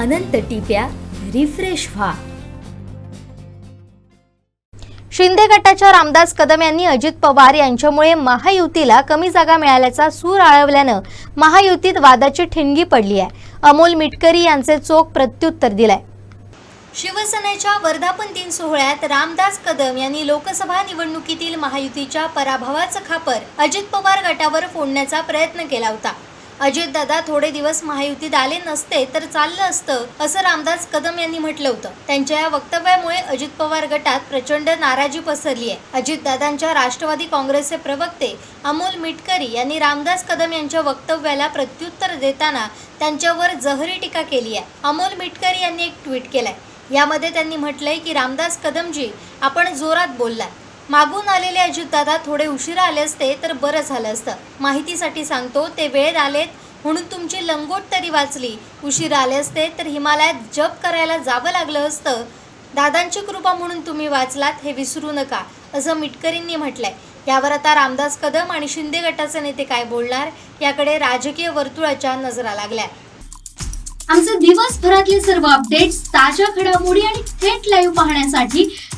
अनंत टिप्या refresh व्हा. शिंदे गटाच्या रामदास कदम यांनी अजित पवार यांच्यामुळे महायुतीला कमी जागा मिळाल्याचा सूर आळवल्यानं महायुतीत वादाची ठिणगी पडली आहे. अमोल मिटकरी यांचे चोख प्रत्युत्तर दिलंय. शिवसेनेच्या वर्धापन दिन सोहळ्यात रामदास कदम यांनी लोकसभा निवडणुकीतील महायुतीच्या पराभवाचं खापर अजित पवार गटावर फोडण्याचा प्रयत्न केला होता. अजितदादा थोडे दिवस महायुतीत आले नसते तर चाललं असतं असं रामदास कदम यांनी म्हटलं होतं. त्यांच्या या वक्तव्यामुळे अजित पवार गटात प्रचंड नाराजी पसरली आहे. अजितदादांच्या राष्ट्रवादी काँग्रेसचे प्रवक्ते अमोल मिटकरी यांनी रामदास कदम यांच्या वक्तव्याला प्रत्युत्तर देताना त्यांच्यावर जहरी टीका केली आहे. अमोल मिटकरी यांनी एक ट्विट केलाय. यामध्ये त्यांनी म्हटलंय की रामदास कदमजी आपण जोरात बोललात. मागून आलेले अजितदादा थोडे उशिरा आले असते तर बरं झालं असतं. माहितीसाठी सांगतो ते वेळेत आलेत म्हणून तुमची लंगोट तरी वाचली. उशिरा आले असते तर हिमालयात जप करायला जावं लागलं असतं. दादांची कृपा म्हणून तुम्ही वाचलात हे विसरू नका असं मिटकरींनी म्हटलंय. यावर आता रामदास कदम आणि शिंदे गटाचे नेते काय बोलणार याकडे राजकीय वर्तुळाच्या नजरा लागल्या. आमचे दिवसभरातले सर्व अपडेट्स ताज्या घडामोडी आणि थेट लाईव्ह पाहण्यासाठी